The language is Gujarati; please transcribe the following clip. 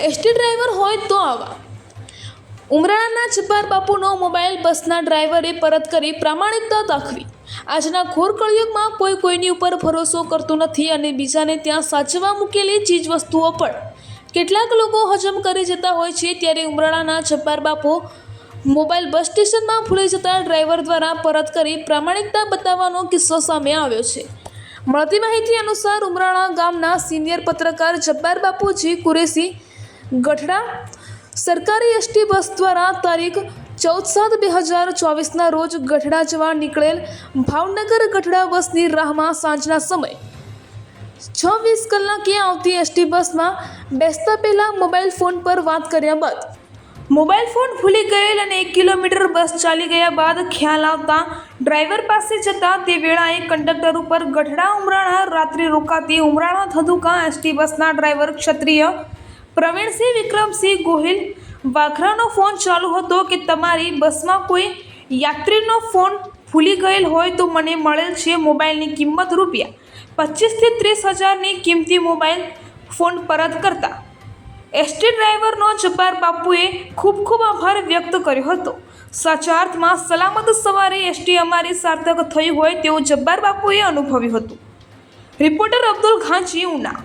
એસટી ડ્રાઈવર હોય તો આવા. ઉમરાળાના જબ્બાર બાપુનો મોબાઈલ બસના ડ્રાઈવરે પરત કરી પ્રામાણિકતા દાખવી. આજના ઘોર કળિયુગમાં કોઈ કોઈની ઉપર ભરોસો કરતું નથી અને બીજાને ત્યાં સાચવા મૂકેલી ચીજવસ્તુઓ પણ. કેટલાક લોકો હજમ કરી જતા હોય છે ત્યારે ઉમરાળાના જબ્બાર બાપુ મોબાઈલ બસ સ્ટેશનમાં ભૂલી જતા ડ્રાઈવર દ્વારા પરત કરી પ્રામાણિકતા બતાવવાનો કિસ્સો સામે આવ્યો છે. મળતી માહિતી અનુસાર ઉમરાળા ગામના સિનિયર પત્રકાર જબ્બાર બાપુજી કુરેશી ગઢડા. સરકારી એસટી બસ દ્વારા તારીખ ચૌદ સાત બે હજાર ચોવીસના રોજ ગઢડા જવા નીકળેલ ભાવનગર ગઢડા બસની રાહમાં સાંજના સમય છ વીસ કલાકે આવતી એસટી બસમાં બેસતા પહેલાં મોબાઈલ ફોન પર વાત કર્યા બાદ મોબાઈલ ફોન ભૂલી ગયેલ અને એક કિલોમીટર બસ ચાલી ગયા બાદ ખ્યાલ આવતા ડ્રાઈવર પાસે જતા તે વેળાએ કંડક્ટર ઉપર ગઢડા ઉમરાણા રાત્રે રોકાતી ઉમરાણા ધધુકા એસટી બસના ડ્રાઈવર ક્ષત્રિય પ્રવીણસિંહ વિક્રમસિંહ ગોહિલ વાઘરાનો ફોન ચાલુ હતો કે તમારી બસમાં કોઈ યાત્રીનો ફોન ભૂલી ગયેલ હોય તો મને મળેલ છે મોબાઈલની કિંમત રૂપિયા. પચીસથી ત્રીસ હજારની કિંમતી મોબાઈલ ફોન પરત કરતા. એસટી ડ્રાઈવરનો જબ્બાર બાપુએ ખૂબ ખૂબ આભાર વ્યક્ત કર્યો હતો. સાચા અર્થમાં સલામત સવારે એસટી અમારી સાર્થક થઈ હોય તેવું જબ્બાર બાપુએ અનુભવ્યું હતું. રિપોર્ટર અબ્દુલ ઘાંચી, ઉના.